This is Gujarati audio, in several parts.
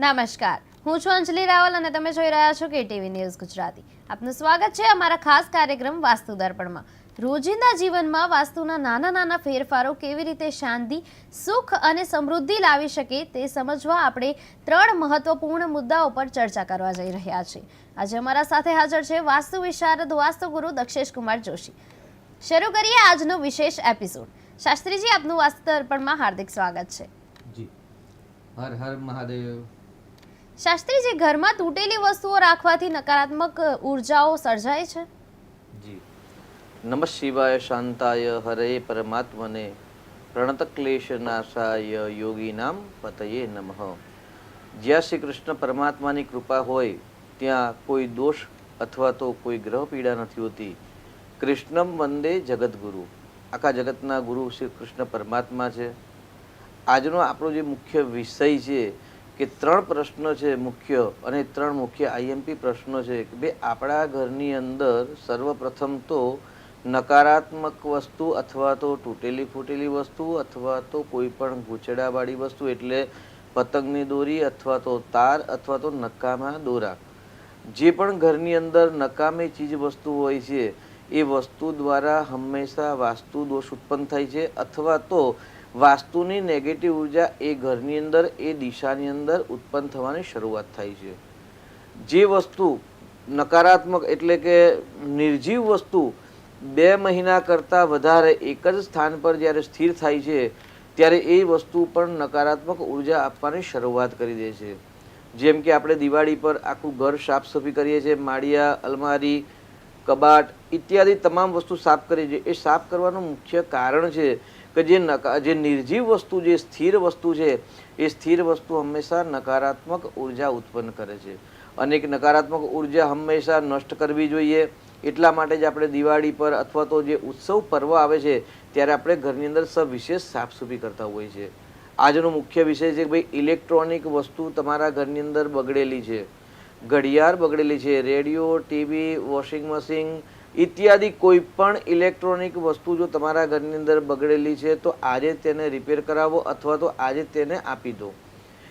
નમસ્કાર. હું છું અંજલિ રાવલ અને તમે જોઈ રહ્યા છો કે ટીવી ન્યૂઝ ગુજરાતી. આપનું સ્વાગત છે અમારા ખાસ કાર્યક્રમ વાસ્તુ દર્પણમાં. રોજિંદા જીવનમાં વાસ્તુના નાના નાના ફેરફારો કેવી રીતે શાંતિ, સુખ અને સમૃદ્ધિ લાવી શકે તે સમજવા આપણે ત્રણ મહત્વપૂર્ણ મુદ્દાઓ પર ચર્ચા કરવા જઈ રહ્યા છીએ. આજે અમારા સાથે હાજર છે વાસ્તુ વિશારદ વાસ્તુગુરુ દક્ષેશ કુમાર જોશી. શરૂ કરીએ આજનો વિશેષ એપિસોડ. શાસ્ત્રીજી, આપનું વાસ્તુ દર્પણમાં હાર્દિક સ્વાગત છે. જી. હર હર મહાદેવ. શાસ્ત્રીજી ઘરમાં તૂટેલી વસ્તુઓ રાખવાથી નકારાત્મક ઉર્જાઓ સર્જાય છે? જી. નમઃ શિવાય શાંતાય હરે પરમાત્મને પ્રણત ક્લેશ નાશાય યોગીનામ પતયે નમઃ. જ્યાં શ્રી કૃષ્ણ પરમાત્માની કૃપા હોય, ત્યાં કોઈ દોષ અથવા તો કોઈ ગ્રહ પીડા નથી હોતી. કૃષ્ણમ વંદે જગદગુરુ. આખા જગતના ગુરુ શ્રી કૃષ્ણ પરમાત્મા છે. આજનો આપણો જે મુખ્ય વિષય છે કે ત્રણ પ્રશ્નો છે મુખ્ય અને ત્રણ મુખ્ય આઈએમપી પ્રશ્નો છે કે બે આપણા ઘરની અંદર સર્વપ્રથમ તો નકારાત્મક વસ્તુ અથવા તો તૂટેલી ફૂટેલી વસ્તુ અથવા તો કોઈ પણ ગૂંચડાવાળી વસ્તુ એટલે પતંગની દોરી અથવા તો તાર અથવા તો નકામા દોરા. જે પણ ઘરની અંદર નકામી ચીજ વસ્તુ હોય છે, એ વસ્તુ દ્વારા હંમેશા વાસ્તુ દોષ ઉત્પન્ન થાય છે અથવા તો વાસ્તુની નેગેટિવ ઊર્જા એ ઘરની અંદર, એ દિશાની અંદર ઉત્પન્ન થવાની શરૂઆત થાય છે. જે વસ્તુ નકારાત્મક એટલે કે નિર્જીવ વસ્તુ બે મહિના કરતાં વધારે એક જ સ્થાન પર જ્યારે સ્થિર થાય છે, ત્યારે એ વસ્તુ પણ નકારાત્મક ઊર્જા આપવાની શરૂઆત કરી દે છે. જેમ કે આપણે દિવાળી પર આખું ઘર સાફ કરીએ છીએ, માળિયા, અલમારી, કબાટ, ઇત્યાદિ તમામ વસ્તુ સાફ કરીએ છીએ. એ સાફ કરવાનું મુખ્ય કારણ છે કે જે નકા, જે નિર્જીવ વસ્તુ, જે સ્થિર વસ્તુ છે, એ સ્થિર વસ્તુ હંમેશા નકારાત્મક ઊર્જા ઉત્પન્ન કરે છે. અને એક નકારાત્મક ઊર્જા હંમેશા નષ્ટ કરવી જોઈએ. એટલા માટે જ આપણે દિવાળી પર અથવા તો જે ઉત્સવ પર્વ આવે છે, ત્યારે આપણે ઘરની અંદર સવિશેષ સાફસૂફી કરતા હોઈએ છીએ. આજનો મુખ્ય વિષય છે કે ભાઈ ઇલેક્ટ્રોનિક વસ્તુ તમારા ઘરની અંદર બગડેલી છે. ઘડિયાળ બગડેલી છે, રેડિયો, ટીવી, વોશિંગ મશીન ઇત્યાદિ કોઈ પણ ઇલેક્ટ્રોનિક વસ્તુ જો તમારા ઘરની અંદર બગડેલી છે, તો આજે તેને રિપેર કરાવો અથવા તો આજે તેને આપી દો.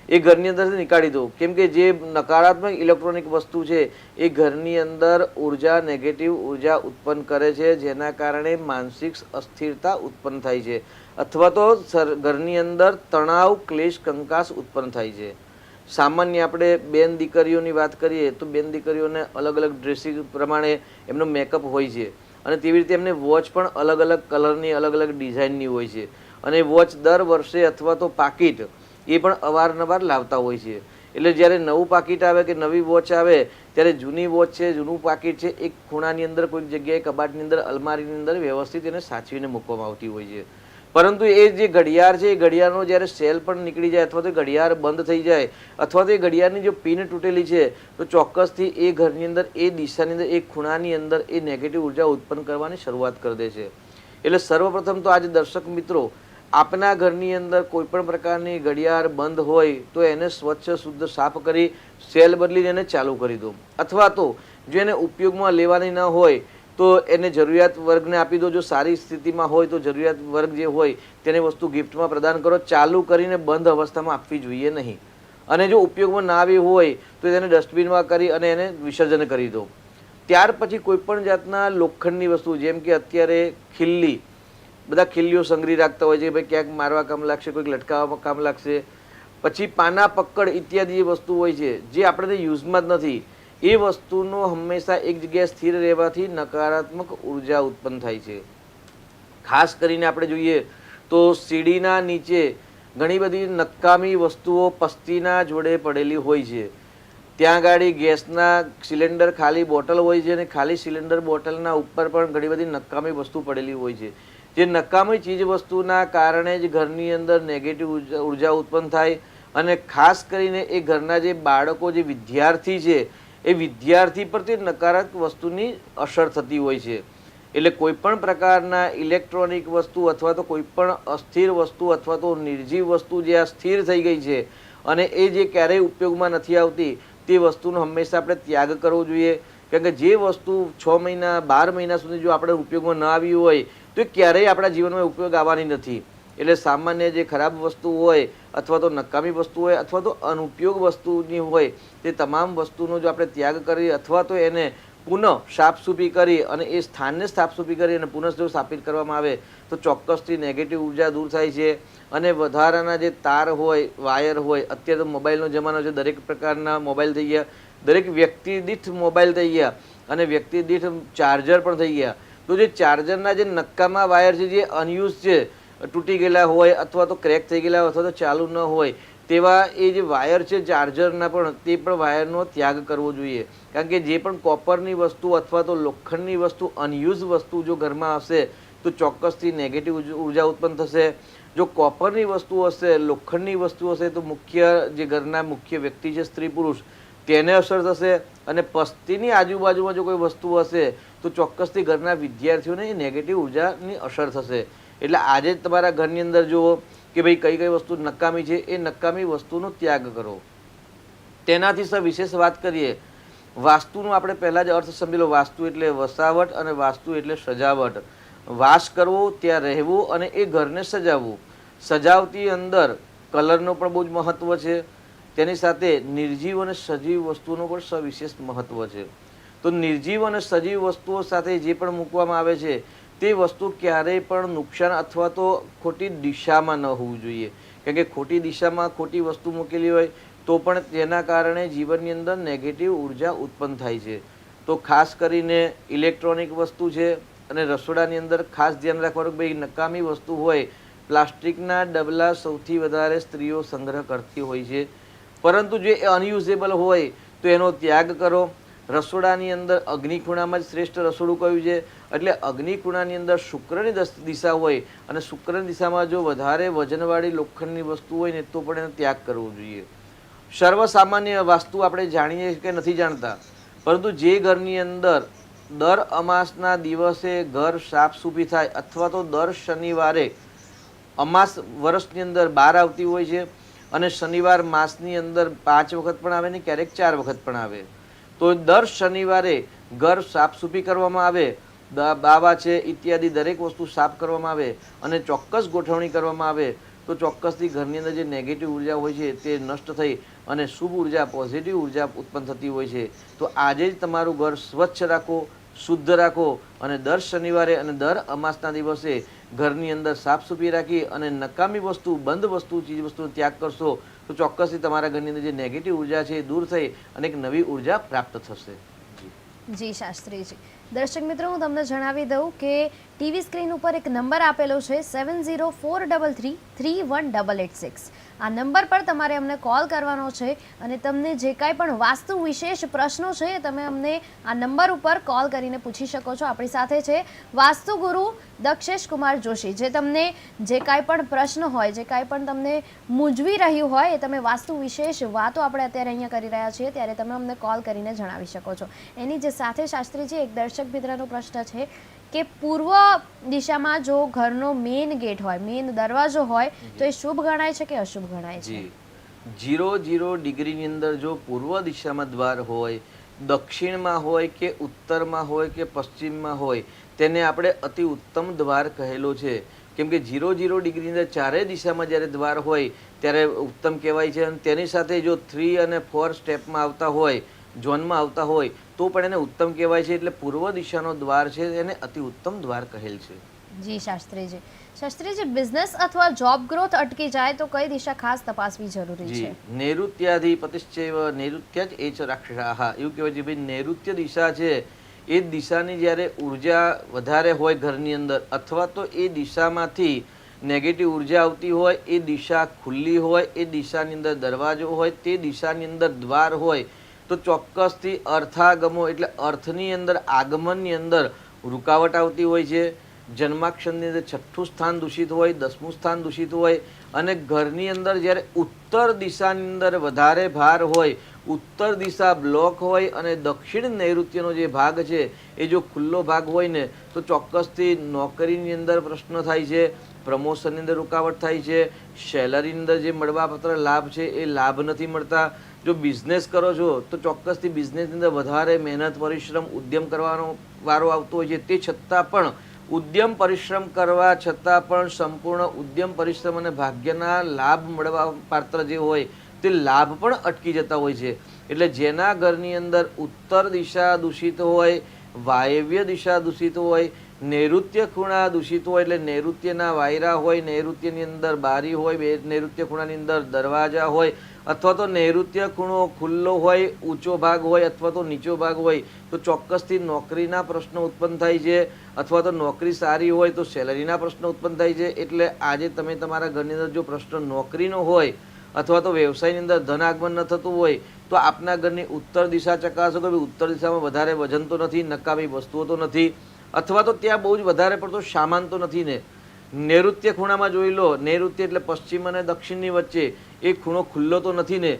એ ઘરની અંદરથી નીકાળી દો. કેમ કે જે નકારાત્મક ઇલેક્ટ્રોનિક વસ્તુ છે, એ ઘરની અંદર ઊર્જા નેગેટિવ ઊર્જા ઉત્પન્ન કરે છે, જેના કારણે માનસિક અસ્થિરતા ઉત્પન્ન થાય છે. અથવા તો ઘરની અંદર તણાવ, ક્લેશ, કંકાસ ઉત્પન્ન થાય છે. સામાન્ય આપણે બેન દીકરીઓની વાત કરીએ તો બેન દીકરીઓને અલગ અલગ ડ્રેસિંગ પ્રમાણે એમનો મેકઅપ હોય છે. અને તેવી રીતે એમને વોચ પણ અલગ અલગ કલરની અલગ અલગ ડિઝાઇનની હોય છે. અને વોચ દર વર્ષે અથવા તો પાકીટ એ પણ અવારનવાર લાવતા હોય છે. એટલે જ્યારે નવું પાકીટ આવે કે નવી વોચ આવે, ત્યારે જૂની વોચ છે, જૂનું પાકીટ છે, એક ખૂણાની અંદર, કોઈક જગ્યાએ કબાટની અંદર, અલમારીની અંદર વ્યવસ્થિત એને સાચવીને મૂકવામાં આવતી હોય છે. પરંતુ એ જે ઘડિયાળ છે, એ ઘડિયાળનો જ્યારે સેલ પણ નીકળી જાય અથવા તો ઘડિયાળ બંધ થઈ જાય અથવા તો એ ઘડિયાળની જો પિન તૂટેલી છે, તો ચોક્કસથી એ ઘરની અંદર, એ દિશાની અંદર, એ ખૂણાની અંદર એ નેગેટિવ ઊર્જા ઉત્પન્ન કરવાની શરૂઆત કરી દે છે. એટલે સર્વપ્રથમ તો આજે દર્શક મિત્રો, આપના ઘરની અંદર કોઈપણ પ્રકારની ઘડિયાળ બંધ હોય, તો એને સ્વચ્છ, શુદ્ધ, સાફ કરી સેલ બદલીને એને ચાલુ કરી દો. અથવા તો જો એને ઉપયોગમાં લેવાની ન હોય તો એને જરૂરિયાત વર્ગને આપી દો. જો સારી સ્થિતિમાં હોય તો જરૂરિયાત વર્ગ જે હોય તેને વસ્તુ ગિફ્ટમાં પ્રદાન કરો. ચાલુ કરીને બંધ અવસ્થામાં આપવી જોઈએ નહીં. અને જો ઉપયોગમાં ના આવી હોય તો તેને ડસ્ટબિનમાં કરી અને એને વિસર્જન કરી દો. ત્યાર પછી કોઈપણ જાતના લોખંડની વસ્તુ, જેમ કે અત્યારે ખિલ્લી, બધા ખિલ્લીઓ સંગ્રહી રાખતા હોય છે ભાઈ ક્યાંક મારવા કામ લાગશે, કોઈક લટકાવવામાં કામ લાગશે. પછી પાના પક્કડ ઇત્યાદિ જે વસ્તુ હોય છે, જે આપણે યુઝમાં જ નથી એ વસ્તુનો હંમેશા એક જગ્યાએ સ્થિર રહેવાથી નકારાત્મક ઊર્જા ઉત્પન્ન થાય છે. ખાસ કરીને આપણે જોઈએ તો સીડીના નીચે ઘણી બધી નકામી વસ્તુઓ પસ્તીના જોડે પડેલી હોય છે. ત્યાં ગાડી ગેસના સિલિન્ડર ખાલી બોટલ હોય છે અને ખાલી સિલિન્ડર બોટલના ઉપર પણ ઘણી બધી નકામી વસ્તુ પડેલી હોય છે. જે નકામી ચીજ વસ્તુના કારણે જ ઘરની અંદર નેગેટિવ ઊર્જા ઉત્પન્ન થાય અને ખાસ કરીને એ ઘરના જે બાળકો, જે વિદ્યાર્થી છે એ વિદ્યાર્થી પર તે નકારાત્મક વસ્તુની અસર થતી હોય છે. એટલે કોઈ પણ પ્રકારના ઇલેક્ટ્રોનિક વસ્તુ અથવા તો કોઈ પણ અસ્થિર વસ્તુ અથવા તો નિર્જીવ વસ્તુ જે આ સ્થિર થઈ ગઈ છે અને એ જે ક્યારેય ઉપયોગમાં નથી આવતી, તે વસ્તુનો હંમેશા આપણે ત્યાગ કરવો જોઈએ. કારણ કે જે વસ્તુ છ મહિના, બાર મહિના સુધી જો આપણે ઉપયોગમાં ન આવી હોય, તો એ ક્યારેય આપણા જીવનમાં ઉપયોગ આવવાની નથી. એટલે સામાન્ય જે ખરાબ વસ્તુ હોય, અથવા તો નકામી વસ્તુ હોય, અથવા તો અનુપયોગ વસ્તુની હોય, તે તમામ વસ્તુનો જો આપણે ત્યાગ કરીએ અથવા તો એને પુનઃ સાફસૂફી કરી અને એ સ્થાનને સાફસૂફી કરી અને પુનઃ જો સ્થાપિત કરવામાં આવે, તો ચોક્કસથી નેગેટિવ ઊર્જા દૂર થાય છે. અને વધારાના જે તાર હોય, વાયર હોય, અત્યારે તો મોબાઈલનો જમાનો છે, દરેક પ્રકારના મોબાઈલ થઈ ગયા. દરેક વ્યક્તિ દીઠ મોબાઈલ થઈ ગયા અને વ્યક્તિ દીઠ ચાર્જર પણ થઈ ગયા. તો જે ચાર્જરના જે નક્કામાં વાયર છે, જે અનયુઝ છે તૂટી ગયેલા હોય અથવા તો ક્રેક થઈ ગયેલા અથવા તો ચાલુ ન હોય, તેવા એ જે વાયર છે ચાર્જરના પણ, તે પણ વાયરનો ત્યાગ કરવો જોઈએ. કારણ કે જે પણ કોપરની વસ્તુ અથવા તો લોખંડની વસ્તુ અનયુઝ વસ્તુ જો ઘરમાં હશે, તો ચોક્કસથી નેગેટિવ ઊર્જા ઉત્પન્ન થશે. જો કોપરની વસ્તુ હશે, લોખંડની વસ્તુ હશે, તો મુખ્ય જે ઘરના મુખ્ય વ્યક્તિ છે, સ્ત્રી પુરુષ, તેને અસર થશે. અને પસ્તીની આજુબાજુમાં જો કોઈ વસ્તુ હશે, તો ચોક્કસથી ઘરના વિદ્યાર્થીઓને નેગેટિવ ઉર્જાની અસર થશે. એટલે આજે જ તમારા ઘરની અંદર જુઓ કે ભાઈ કઈ કઈ વસ્તુ નકામી છે, એ નકામી વસ્તુનો ત્યાગ કરો. તેનાથી સર વિશેષ વાત કરીએ, વાસ્તુનું આપણે પહેલાં જ અર્થ સમજી લો. વાસ્તુ એટલે વસાવટ અને વાસ્તુ એટલે સજાવટ. વાસ કરવો, ત્યાં રહેવું અને એ ઘરને સજાવવું. સજાવતી અંદર કલરનો પણ બહુ જ મહત્વ છે. તેની સાથે નિર્જીવ અને સજીવ વસ્તુનો પણ સવિશેષ મહત્વ છે. તો નિર્જીવ અને સજીવ વસ્તુઓ સાથે જે પણ મૂકવામાં આવે છે તે વસ્તુ ક્યારેય પણ નુકસાન અથવા તો ખોટી દિશામાં ન હોવું જોઈએ. કારણ કે ખોટી દિશામાં ખોટી વસ્તુ મૂકેલી હોય, તો પણ તેના કારણે જીવનની અંદર નેગેટિવ ઊર્જા ઉત્પન્ન થાય છે. તો ખાસ કરીને ઇલેક્ટ્રોનિક વસ્તુ છે અને રસોડાની અંદર ખાસ ધ્યાન રાખવાનું કે ભાઈ નકામી વસ્તુ હોય, પ્લાસ્ટિકના ડબલા સૌથી વધારે સ્ત્રીઓ સંગ્રહ કરતી હોય છે. પરંતુ જે અનયુઝેબલ હોય, તો એનો ત્યાગ કરો. રસોડાની અંદર અગ્નિખૂણામાં જ શ્રેષ્ઠ રસોડું કયું છે? એટલે અગ્નિકુણાની અંદર શુક્રની દિશા હોય અને શુક્રની દિશામાં જો વધારે વજનવાળી લોખંડની વસ્તુ હોય ને તો પણ એનો ત્યાગ કરવો જોઈએ. સર્વસામાન્ય વાસ્તુ આપણે જાણીએ કે નથી જાણતા, પરંતુ જે ઘરની અંદર દર અમાસના દિવસે ઘર સાફ સૂફી થાય અથવા તો દર શનિવારે અમાસ વર્ષની અંદર બાર આવતી હોય છે અને શનિવાર માસની અંદર પાંચ વખત પણ આવે ને ક્યારેક ચાર વખત પણ આવે. તો દર શનિવારે ઘર સાફસૂફી કરવામાં આવે બાવા છે ઇત્યાદિ દરેક વસ્તુ સાફ કરવામાં આવે અને ચોક્કસ ગોઠવણી કરવામાં આવે, તો ચોક્કસથી ઘરની અંદર જે નેગેટિવ ઊર્જા હોય છે તે નષ્ટ થઈ અને શુભ ઊર્જા પોઝિટિવ ઊર્જા ઉત્પન્ન થતી હોય છે. તો આજે જ તમારું ઘર સ્વચ્છ રાખો, શુદ્ધ રાખો અને દર શનિવારે અને દર અમાસના દિવસે ઘરની અંદર સાફસૂફી રાખી અને નકામી વસ્તુ, બંધ વસ્તુ, ચીજ વસ્તુનો ત્યાગ કરશો, તો ચોક્કસથી તમારા ઘરની અંદર જે નેગેટિવ ઊર્જા છે એ દૂર થઈ અને એક નવી ઊર્જા પ્રાપ્ત થશે. જી, શાસ્ત્રીજી. દર્શક મિત્રો, હું તમને જણાવી દઉં કે ટીવી સ્ક્રીન ઉપર એક નંબર આપેલો છે seven zero four double three three one double eight six આ નંબર પર તમારે અમને કોલ કરવાનો છે અને તમને જે કાંઈ પણ વાસ્તુ વિશેષ પ્રશ્નો છે, તમે અમને આ નંબર ઉપર કોલ કરીને પૂછી શકો છો. આપણી સાથે છે વાસ્તુગુરુ દક્ષેશ કુમાર જોશી. જે તમને જે કાંઈ પણ પ્રશ્ન હોય, જે કાંઈ પણ તમને મૂંઝવી રહ્યું હોય, એ તમે વાસ્તુ વિશેષ વાતો આપણે અત્યારે અહીંયા કરી રહ્યા છીએ, ત્યારે તમે અમને કોલ કરીને જણાવી શકો છો. એની જે સાથે શાસ્ત્રીજી, એક દર્શક મિત્રનો પ્રશ્ન છે કે પૂર્વ દિશામાં જો ઘરનો મેઇન ગેટ હોય મેઇન દરવાજો હોય, તો એ શુભ ગણાય છે કે અશુભ ગણાય છે? જીરો જીરો ડિગ્રીની અંદર જો પૂર્વ દિશામાં દ્વાર હોય, દક્ષિણમાં હોય કે ઉત્તરમાં હોય કે પશ્ચિમમાં હોય, તેને આપણે અતિ ઉત્તમ દ્વાર કહેલો છે. કેમ કે જીરો જીરો ડિગ્રીની અંદર ચારેય દિશામાં જ્યારે દ્વાર હોય, ત્યારે ઉત્તમ કહેવાય છે. અને તેની સાથે જો થ્રી અને ફોર સ્ટેપમાં આવતા હોય ઝોનમાં આવતા હોય તો પણ એને ઉત્તમ કહેવાય છે એટલે પૂર્વ દિશાનો દ્વાર છે એને અતિ ઉત્તમ દ્વાર કહેલ છે. જી શાસ્ત્રીજી. શાસ્ત્રીજી બિઝનેસ અથવા જોબ ગ્રોથ અટકી જાય તો કઈ દિશા ખાસ તપાસવી જરૂરી છે? નૈઋત્યાધિપતિશ્ચૈવ નૈઋત્ય જ એ છે રાક્ષસાહ. એવું કહેવાય છે ભાઈ નૈઋત્ય દિશા છે એ દિશાની જ્યારે ઊર્જા વધારે હોય ઘરની અંદર અથવા તો એ દિશામાંથી નેગેટિવ ઊર્જા આવતી હોય એ દિશા ખુલ્લી હોય એ દિશાની અંદર દરવાજો હોય તે દિશાની અંદર દ્વાર હોય તો ચોક્કસથી અર્થાગમો એટલે અર્થની અંદર, આગમનની અંદર રૂકાવટ આવતી હોય છે. જન્માક્ષરની અંદર છઠ્ઠું સ્થાન દૂષિત હોય, દસમું સ્થાન દૂષિત હોય અને ઘરની અંદર જ્યારે ઉત્તર દિશાની અંદર વધારે ભાર હોય, ઉત્તર દિશા બ્લોક હોય અને દક્ષિણ નૈઋત્યનો જે ભાગ છે, એ જો ખુલ્લો ભાગ હોય ને, તો ચોક્કસથી નોકરીની અંદર પ્રશ્ન થાય છે, પ્રમોશનની અંદર રૂકાવટ થાય છે, સેલરીની અંદર જે મળવાપાત્ર લાભ છે, એ લાભ નથી મળતા. જો બિઝનેસ કરો છો, તો ચોક્કસથી બિઝનેસની અંદર વધારે મહેનત, પરિશ્રમ, ઉદ્યમ કરવાનો વારો આવતો હોય છે. તે છતાં પણ ઉદ્યમ, પરિશ્રમ કરવા છતાં પણ સંપૂર્ણ ઉદ્યમ, પરિશ્રમ અને ભાગ્યના લાભ મળવા પાત્ર જે હોય, તે લાભ પણ અટકી જતા હોય છે. એટલે જેના ઘરની અંદર ઉત્તર દિશા દૂષિત હોય, વાયવ્ય દિશા દૂષિત હોય, નૈઋત્ય ખૂણા દૂષિત હોય, એટલે નૈઋત્યના વાયરા હોય, નૈઋત્યની અંદર બારી હોય નૈઋત્ય ખૂણાની અંદર દરવાજા હોય અથવા તો નૈઋત્ય ખૂણો ખુલ્લો હોય, ઊંચો ભાગ હોય અથવા તો નીચો ભાગ હોય, તો ચોક્કસથી નોકરીના પ્રશ્નો ઉત્પન્ન થાય છે. અથવા તો નોકરી સારી હોય તો સેલરીના પ્રશ્નો ઉત્પન્ન થાય છે. એટલે આજે તમે તમારા ઘરની અંદર જો પ્રશ્ન નોકરીનો હોય અથવા તો વ્યવસાયની અંદર ધન આગમન ન થતું હોય, તો આપના ઘરની ઉત્તર દિશા ચકાસો કે ઉત્તર દિશામાં વધારે વજન તો નથી, નકામી વસ્તુઓ તો નથી, અથવા તો ત્યાં બહુ જ વધારે પડતો સામાન તો નથી ને. નૈઋત્ય ખૂણામાં જોઈ લો. નૈઋત્ય એટલે પશ્ચિમ અને દક્ષિણની વચ્ચે. એ ખૂણો ખુલ્લો તો નથી ને,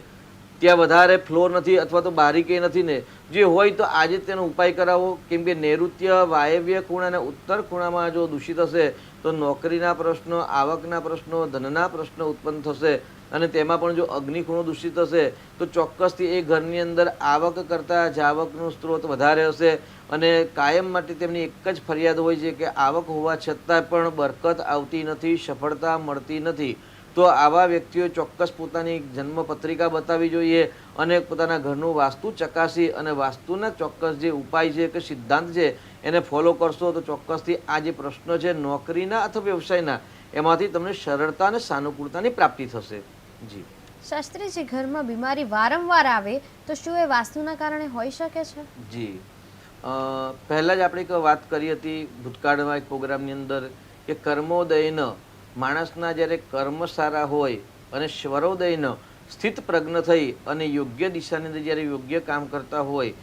ત્યાં વધારે ફ્લોર નથી અથવા તો બારીકે નથી ને. જે હોય તો આજે તેનો ઉપાય કરાવો. કેમ કે નૈઋત્ય, વાયવ્ય ખૂણા અને ઉત્તર ખૂણામાં જો દૂષિત હશે, તો નોકરીના પ્રશ્નો, આવકના પ્રશ્નો, ધનના પ્રશ્નો ઉત્પન્ન થશે. અને તેમાં પણ જો અગ્નિ ખૂણો દૂષિત હશે, તો ચોક્કસથી એ ઘરની અંદર આવક કરતાં જાવકનો સ્ત્રોત વધારે હશે. અને કાયમ માટે તેમની એક જ ફરિયાદ હોય છે કે આવક હોવા છતાં પણ બરકત આવતી નથી, સફળતા મળતી નથી. તો આવા વ્યક્તિઓ ચોક્કસ પોતાની જન્મ પત્રિકા બતાવી જોઈએ અને પોતાના ઘરનું વાસ્તુ ચકાસી અને વાસ્તુના ચોક્કસ જે ઉપાય છે કે સિદ્ધાંત છે એને ફોલો કરશો તો ચોક્કસથી આ જે પ્રશ્નો છે નોકરીના અથવા વ્યવસાયના એમાંથી તમને સરળતા અને સાનુકૂળતાની પ્રાપ્તિ થશે. જી. શાસ્ત્રીજી ઘરમાં બીમારી વારંવાર આવે તો શું એ વાસ્તુના કારણે હોઈ શકે છે? જી. પહેલાં જ આપણે એક વાત કરી હતી ભૂતકાળમાં એક પ્રોગ્રામની અંદર કે કર્મોદયન માણસના જ્યારે કર્મ સારા હોય અને સ્વરોદયન સ્થિત પ્રજ્ઞ થઈ અને યોગ્ય દિશાની અંદર જ્યારે યોગ્ય કામ કરતા હોય,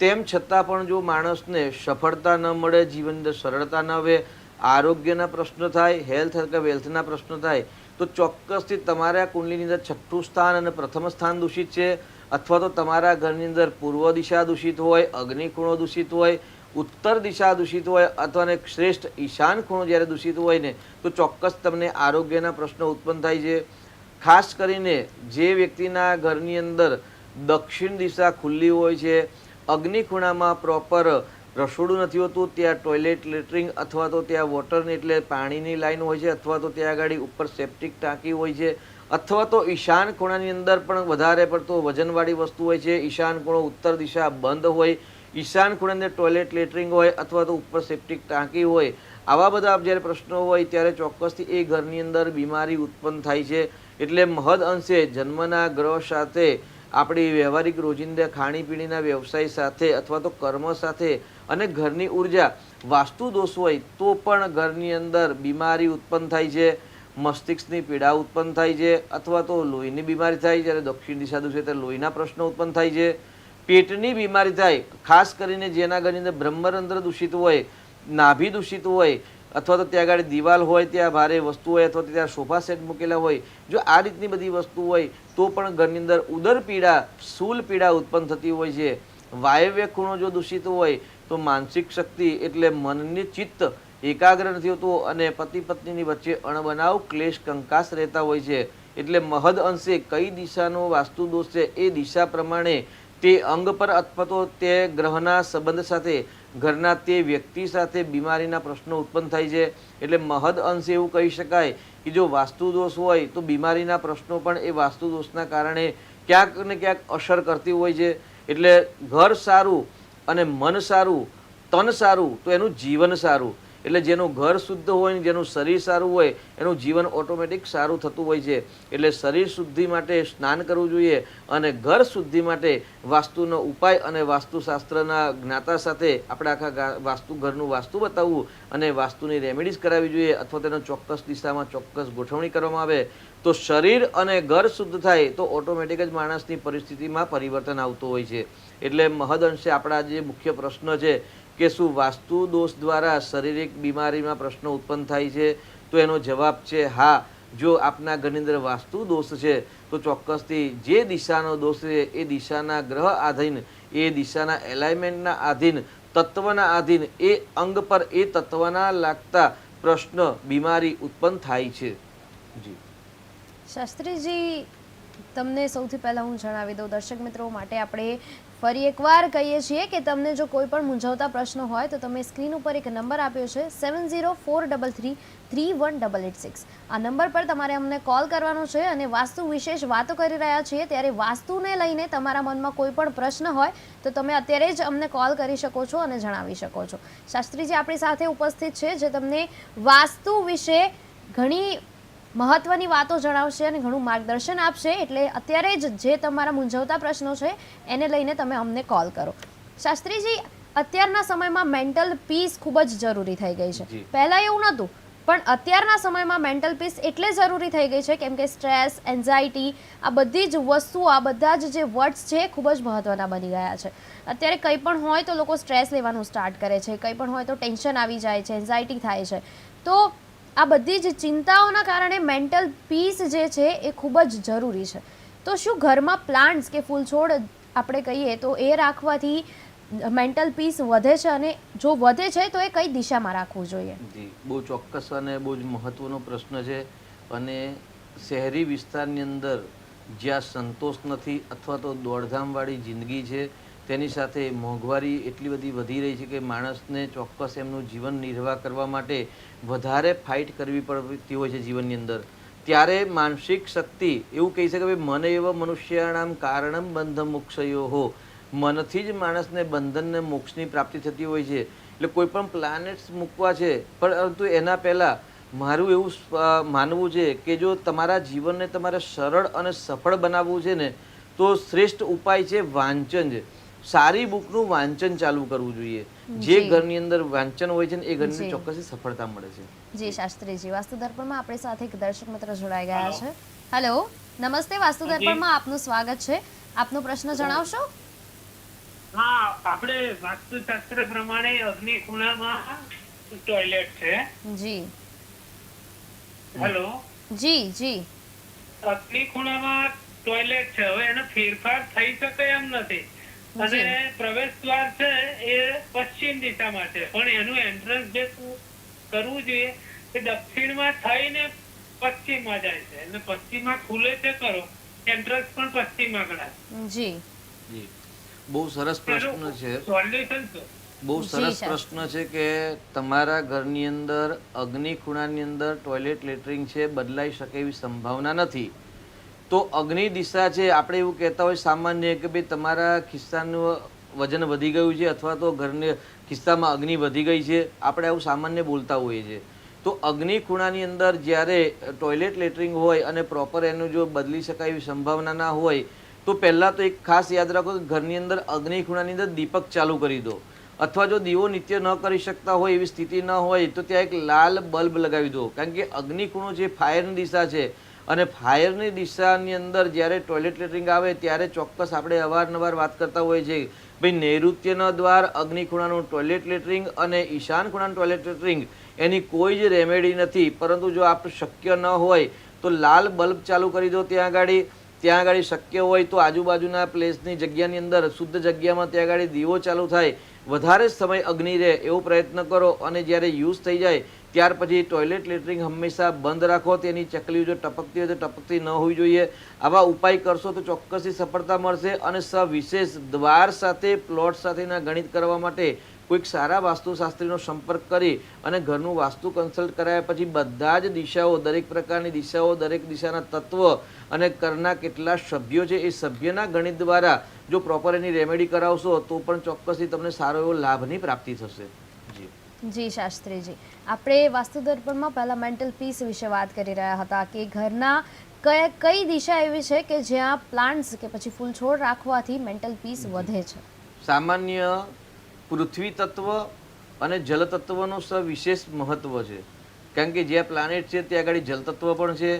તેમ છતાં પણ જો માણસને સફળતા ન મળે, જીવન અંદર સરળતા ન આવે, આરોગ્યના પ્રશ્નો થાય હેલ્થ કે વેલ્થના પ્રશ્નો થાય, તો ચોક્કસથી તમારા કુંડલીની અંદર છઠ્ઠું સ્થાન અને પ્રથમ સ્થાન દૂષિત છે. અથવા તો તમારા ઘરની અંદર પૂર્વ દિશા દૂષિત હોય, અગ્નિ ખૂણો દૂષિત હોય ઉત્તર દિશા દૂષિત હોય અથવા શ્રેષ્ઠ ઈશાન ખૂણો જ્યારે દૂષિત હોય ને, તો ચોક્કસ તમને આરોગ્યના પ્રશ્નો ઉત્પન્ન થાય છે. ખાસ કરીને જે વ્યક્તિના ઘરની અંદર દક્ષિણ દિશા ખુલ્લી હોય છે, અગ્નિ ખૂણામાં પ્રોપર રસોડું નથી હોતું, ત્યાં ટોયલેટ લેટરિંગ અથવા તો ત્યાં વોટરની એટલે પાણીની લાઈન હોય છે, અથવા તો ત્યાં આગળ ઉપર સેપ્ટિક ટાંકી હોય છે, અથવા તો ઈશાન ખૂણાની અંદર પણ વધારે પડતો વજનવાળી વસ્તુ હોય છે. ઈશાન ખૂણો ઉત્તર દિશા બંધ હોય ઈશાન ખૂણે ટોયલેટ લેટરિંગ હોય અથવા તો ઉપર સેપ્ટિક ટાંકી હોય, આવા બધા જ્યારે પ્રશ્નો હોય ત્યારે ચોક્કસથી એ ઘરની અંદર બીમારી ઉત્પન્ન થાય છે. એટલે મહદ અંશે જન્મના ગ્રહ સાથે આપણી વ્યવહારિક રોજિંદા ખાણીપીણીના વ્યવસાય સાથે અથવા તો કર્મ સાથે અને ઘરની ઊર્જા, વાસ્તુ દોષ હોય તો પણ ઘરની અંદર બીમારી ઉત્પન્ન થાય છે, મસ્તિષ્કની પીડા ઉત્પન્ન થાય છે, અથવા તો લોહીની બીમારી થાય જ્યારે દક્ષિણ દિશા દૂષિત ત્યારે લોહીના પ્રશ્નો ઉત્પન્ન થાય છે. પેટની બીમારી થાય, ખાસ કરીને જેના ઘરની અંદર બ્રહ્મરંધ્ર દૂષિત હોય, નાભી દૂષિત હોય, અથવા તો ત્યાં આગળ દિવાલ હોય, ત્યાં ભારે વસ્તુ હોય, અથવા તો ત્યાં સોફા સેટ મૂકેલા હોય, જો આ રીતની બધી વસ્તુ હોય, તો પણ ઘરની અંદર ઉદર પીડા સ્થૂલ પીડા ઉત્પન્ન થતી હોય છે. વાયવ્ય ખૂણો જો દૂષિત હોય, તો માનસિક શક્તિ એટલે મનની ચિત્ત એકાગ્ર નથી હોતું અને પતિ પત્નીની વચ્ચે અણબનાવ, ક્લેશ, કંકાસ રહેતા હોય છે. એટલે મહદ અંશે કઈ દિશાનો વાસ્તુ દોષ છે એ દિશા પ્રમાણે તે અંગ પર અથવા તો તે ગ્રહના સંબંધ સાથે, ઘરના તે વ્યક્તિ સાથે બીમારીના પ્રશ્નો ઉત્પન્ન થાય છે. એટલે મહદ અંશે એવું કહી શકાય કે જો વાસ્તુ દોષ હોય, તો બીમારીના પ્રશ્નો પણ એ વાસ્તુ દોષના કારણે ક્યાંક ને ક્યાંક અસર કરતી હોય છે. એટલે ઘર સારું અને મન સારું, તન સારું, તો એનું જીવન સારું. એટલે જેનું ઘર શુદ્ધ હોય ને જેનું શરીર સારું હોય, એનું જીવન ઓટોમેટિક સારું થતું હોય છે. એટલે શરીર શુદ્ધિ માટે સ્નાન કરવું જોઈએ અને ઘર શુદ્ધિ માટે વાસ્તુનો ઉપાય અને વાસ્તુશાસ્ત્રના જ્ઞાતા સાથે આપણે આખા વાસ્તુ ઘરનું વાસ્તુ બતાવવું અને વાસ્તુની રેમેડીઝ કરાવવી જોઈએ અથવા તેનો ચોક્કસ દિશામાં ચોક્કસ ગોઠવણી કરવામાં આવે. તો શરીર અને ઘર શુદ્ધ થાય તો ઓટોમેટિક જ માણસની પરિસ્થિતિમાં પરિવર્તન આવતું હોય છે. એટલે મહદઅંશે આપણા જે મુખ્ય પ્રશ્ન છે કે શું વાસ્તુ દોષ દ્વારા શારીરિક બીમારીમાં પ્રશ્નો ઉત્પન્ન થાય છે, તો એનો જવાબ છે હા. જો આપના ઘરની અંદર વાસ્તુ દોષ છે, તો ચોક્કસથી જે દિશાનો દોષ છે, એ દિશાના ગ્રહ આધીન, એ દિશાના એલાઇમેન્ટના આધીન, તત્વના આધીન, એ અંગ પર એ તત્વના લાગતા પ્રશ્ન, બીમારી ઉત્પન્ન થાય છે. જી. શાસ્ત્રીજી, તમને સૌથી પહેલાં હું જણાવી દઉં, દર્શક મિત્રો, માટે આપણે ફરી એકવાર કહીએ છીએ કે તમને જો કોઈ પણ મૂંઝવતા પ્રશ્નો હોય તો તમે સ્ક્રીન ઉપર એક નંબર આપ્યો છે seven zero four double three three one double eight six આ નંબર પર તમારે અમને કોલ કરવાનો છે અને વાસ્તુ વિશેષ વાતો કરી રહ્યા છીએ. ત્યારે વાસ્તુને લઈને તમારા મનમાં કોઈ પણ પ્રશ્ન હોય તો તમે અત્યારે જ અમને કોલ કરી શકો છો અને જણાવી શકો છો. શાસ્ત્રીજી આપણી સાથે ઉપસ્થિત છે, જે તમને વાસ્તુ વિશે ઘણી મહત્વની વાતો જણાવશે અને ઘણું માર્ગદર્શન આપશે એટલે અત્યારે જ જે તમારા મૂંઝવતા પ્રશ્નો છે એને લઈને તમે અમને કોલ કરો. શાસ્ત્રીજી અત્યારના સમયમાં મેન્ટલ પીસ ખૂબ જ જરૂરી થઈ ગઈ છે. પહેલાં એવું નહોતું પણ અત્યારના સમયમાં મેન્ટલ પીસ એટલે જરૂરી થઈ ગઈ છે કેમ કે સ્ટ્રેસ એન્ઝાયટી આ બધી જ વસ્તુઓ આ બધા જ જે વર્ડ્સ છે એ ખૂબ જ મહત્વના બની ગયા છે. અત્યારે કંઈ પણ હોય તો લોકો સ્ટ્રેસ લેવાનું સ્ટાર્ટ કરે છે કંઈ પણ હોય તો ટેન્શન આવી જાય છે એન્ઝાયટી થાય છે. તો આ બધી જ ચિંતાઓના કારણે મેન્ટલ પીસ જે છે એ ખૂબ જ જરૂરી છે. તો શું ઘરમાં પ્લાન્ટ્સ કે ફૂલ છોડ આપણે કહીએ તો એ રાખવાથી મેન્ટલ પીસ વધે છે અને જો વધે છે તો એ કઈ દિશામાં રાખવું જોઈએ? બહુ ચોક્કસ અને બહુ જ મહત્વનો પ્રશ્ન છે અને શહેરી વિસ્તારની અંદર જ્યાં સંતોષ નથી અથવા તો દોડધામવાળી જિંદગી છે તેની સાથે મોંઘવારી એટલી બધી વધી રહી છે કે માણસને ચોક્કસ એમનું જીવન નિર્વાહ કરવા માટે વધારે ફાઇટ કરવી પડતી હોય છે જીવનની અંદર. ત્યારે માનસિક શક્તિ, એવું કહી શકે ભાઈ મને એવા મનુષ્યનામ કારણમ બંધ મોક્ષયો હો. મનથી જ માણસને બંધનને મોક્ષની પ્રાપ્તિ થતી હોય છે. એટલે કોઈ પણ પ્લાનેટ્સ મૂકવા છે પરંતુ એના પહેલાં મારું એવું માનવું છે કે જો તમારા જીવનને તમારે સરળ અને સફળ બનાવવું છે ને, તો શ્રેષ્ઠ ઉપાય છે વાંચન છે સારી બુકનું વાંચન ચાલુ કરવું જોઈએ. જે ઘરની અંદર વાંચન હોય છે ને એ ઘરની ચોક્કસ સફળતા મળે છે. જી શાસ્ત્રીજી વાસ્તુ દર્પણમાં આપણી સાથે એક દર્શક મિત્ર જોડાઈ ગયા છે. હેલો નમસ્તે વાસ્તુ દર્પણમાં આપનું સ્વાગત છે. આપનો પ્રશ્ન જણાવશો? હા આપણે વાસ્તુશાસ્ત્ર પ્રમાણે અગ્નિ ખૂણામાં ટોયલેટ છે. જી. હેલો જી જી. અગ્નિ ખૂણામાં ટોયલેટ છે. હવે એનો ફેરફાર થઈ શકે એમ નથી. અને પ્રવેશ દ્વાર છે એ પશ્ચિમ દિશામાં છે. પણ એનું એન્ટ્રન્સ જે કરવું જોઈએ એ દક્ષિણમાં થઈને પશ્ચિમમાં જાય છે. એટલે પશ્ચિમમાં ખુલે છે કરો એન્ટ્રન્સ પણ પશ્ચિમમાં ગણાય જી. જી. બહુ સરસ પ્રશ્ન છે. સોલ્યુશન બહુ સરસ પ્રશ્ન છે કે તમારા ઘરની અંદર અગ્નિ ખૂણાની અંદર ટોયલેટ લેટરિંગ છે બદલાઈ શકે એવી સંભાવના નથી. તો અગ્નિ દિશા છે, આપણે એવું કહેતા હોય સામાન્ય કે ભાઈ તમારા ખિસ્સાનું વજન વધી ગયું છે અથવા તો ઘરને ખિસ્સામાં અગ્નિ વધી ગઈ છે, આપણે આવું સામાન્ય બોલતા હોઈએ છીએ. તો અગ્નિ ખૂણાની અંદર જ્યારે ટોયલેટ લેટરિંગ હોય અને પ્રોપર એનું જો બદલી શકાય એવી સંભાવના ના હોય, તો પહેલાં તો એક ખાસ યાદ રાખો કે ઘરની અંદર અગ્નિ ખૂણાની અંદર દીપક ચાલુ કરી દો. અથવા જો દીવો નિત્ય ન કરી શકતા હોય એવી સ્થિતિ ન હોય, તો ત્યાં એક લાલ બલ્બ લગાવી દો. કારણ કે અગ્નિ ખૂણો જે ફાયરની દિશા છે અને ફાયરની દિશાની અંદર જ્યારે ટોયલેટ લેટરિંગ આવે ત્યારે ચોક્કસ આપણે અવારનવાર વાત કરતા હોઈએ છીએ ભાઈ નૈઋત્યનો દ્વાર અગ્નિ ખૂણાનું ટોયલેટ લેટરિંગ અને ઈશાન ખૂણાનું ટોયલેટ લેટરિંગ એની કોઈ જ રેમેડી નથી. પરંતુ જો આપણે શક્ય ન હોય તો લાલ બલ્બ ચાલુ કરી દો ત્યાં આગળ ત્યાં આગળ શક્ય હોય તો આજુબાજુના પ્લેસની જગ્યાની અંદર, શુદ્ધ જગ્યામાં ત્યાં આગળ દીવો ચાલુ થાય. વધારે સમય અગ્નિ રહે એવો પ્રયત્ન કરો અને જ્યારે યુઝ થઈ જાય ત્યાર પછી ટોયલેટ લેટરિંગ હંમેશા બંધ રાખો, તેની ચકલીઓ જો ટપકતી હોય તો ટપકતી ન હોવી જોઈએ. આવા ઉપાય કરશો તો ચોક્કસથી સફળતા મળશે અને સવિશેષ દ્વાર સાથે પ્લોટ સાથેના ગણિત કરવા માટે કોઈક સારા વાસ્તુશાસ્ત્રીનો સંપર્ક કરી અને ઘરનું વાસ્તુ કન્સલ્ટ કરાયા પછી બધા જ દિશાઓ, દરેક પ્રકારની દિશાઓ, દરેક દિશાના તત્વ અને ઘરના કેટલા સભ્યો છે એ સભ્યના ગણિત દ્વારા જો પ્રોપર એની રેમેડી કરાવશો તો પણ ચોક્કસથી તમને સારો એવો લાભની પ્રાપ્તિ થશે. જી. જી, શાસ્ત્રીજી. આપણે વાસ્તુ દર્પણમાં પહેલા મેન્ટલ પીસ વિશે વાત કરી રહ્યા હતા કે ઘરના કયા કઈ દિશા એવી છે કે જ્યાં પ્લાન્ટ્સ કે પછી ફૂલ છોડ રાખવાથી મેન્ટલ પીસ વધે છે? સામાન્ય પૃથ્વી તત્વ અને જલ તત્વનું સવિશેષ મહત્વ છે. કારણ કે જ્યાં પ્લાનેટ છે ત્યાં આગળ જલતત્વ પણ છે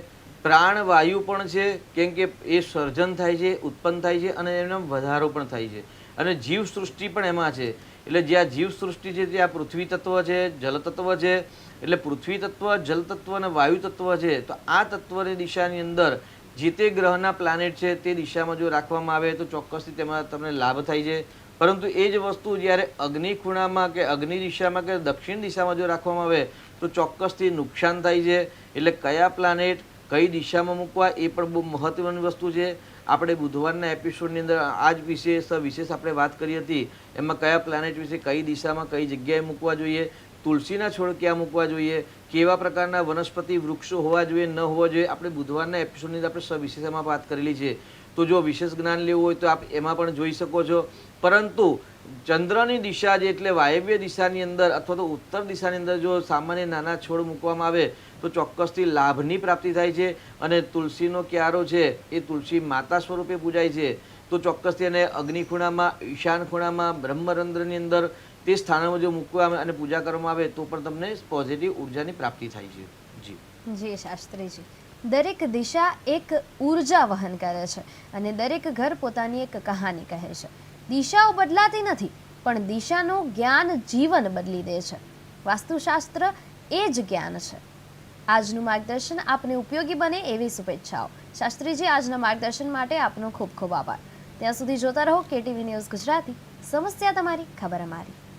પ્રાણવાયુ પણ છે કેમ કે એ સર્જન થાય છે ઉત્પન્ન થાય છે અને એનો વધારો પણ થાય છે. અને જીવ સૃષ્ટિ પણ એમાં છે. એટલે જ્યાં આ જીવસૃષ્ટિ છે ત્યાં પૃથ્વી તત્વ છે જલતત્વ છે, એટલે પૃથ્વી તત્વ જલતત્વ અને વાયુ તત્વ છે, તો આ તત્વની દિશાની અંદર જે તે ગ્રહના પ્લાનેટ છે, તે દિશામાં જો રાખવામાં આવે તો ચોક્કસથી તેમાં તમને લાભ થાય છે. પરંતુ એ જ વસ્તુ જ્યારે અગ્નિ ખૂણામાં કે અગ્નિ દિશામાં કે દક્ષિણ દિશામાં જો રાખવામાં આવે તો ચોક્કસથી નુકસાન થાય છે. એટલે કયા પ્લાનેટ કઈ દિશામાં મૂકવા એ પણ બહુ મહત્વની વસ્તુ છે. આપણે બુધવારના એપિસોડની અંદર આ જ વિશેષ વિશેષ આપણે વાત કરી હતી. એમાં કયા પ્લાનેટ વિશે, કઈ દિશામાં, કઈ જગ્યાએ મૂકવા જોઈએ, તુલસીના છોડ ક્યાં મૂકવા જોઈએ, કેવા પ્રકારના વનસ્પતિ વૃક્ષો હોવા જોઈએ, ન હોવા જોઈએ, આપણે બુધવારના એપિસોડની અંદર આપણે સવિશેષમાં વાત કરેલી છે. તો જો વિશેષ જ્ઞાન લેવું હોય તો આપ એમાં પણ જોઈ શકો છો. પરંતુ ચંદ્રની દિશા જે એટલે વાયવ્ય દિશાની અંદર અથવા તો ઉત્તર દિશાની અંદર જો સામાન્ય નાના છોડ મૂકવામાં આવે તો ચોક્કસથી લાભની પ્રાપ્તિ થાય છે અને તુલસીનો ક્યારો છે એ તુલસી માતા સ્વરૂપે પૂજાય છે. તો ચોક્કસથી એને અગ્નિ ખૂણામાં ઈશાન ખૂણામાં બ્રહ્મરંધ્રની અંદર તે સ્થાનોમાં જો મૂકવામાં અને પૂજા કરવામાં આવે તો પણ તમને પોઝિટિવ ઉર્જાની પ્રાપ્તિ થાય છે. જી. જી, શાસ્ત્રીજી. દરેક દિશા એક ઊર્જા વહન કરે છે અને દરેક ઘર પોતાની એક કહાની કહે છે. દિશાઓ બદલાતી નથી, પણ દિશાનું જ્ઞાન જીવન બદલી દે છે. વાસ્તુશાસ્ત્ર એ જ જ્ઞાન છે. આજનું માર્ગદર્શન આપને ઉપયોગી બને એવી શુભેચ્છાઓ. શાસ્ત્રીજી, આજના માર્ગદર્શન માટે આપનો ખૂબ ખૂબ આભાર. ત્યાં સુધી જોતા રહો, કેટીવી ન્યૂઝ ગુજરાતી. સમસ્યા તમારી, ખબર અમારી.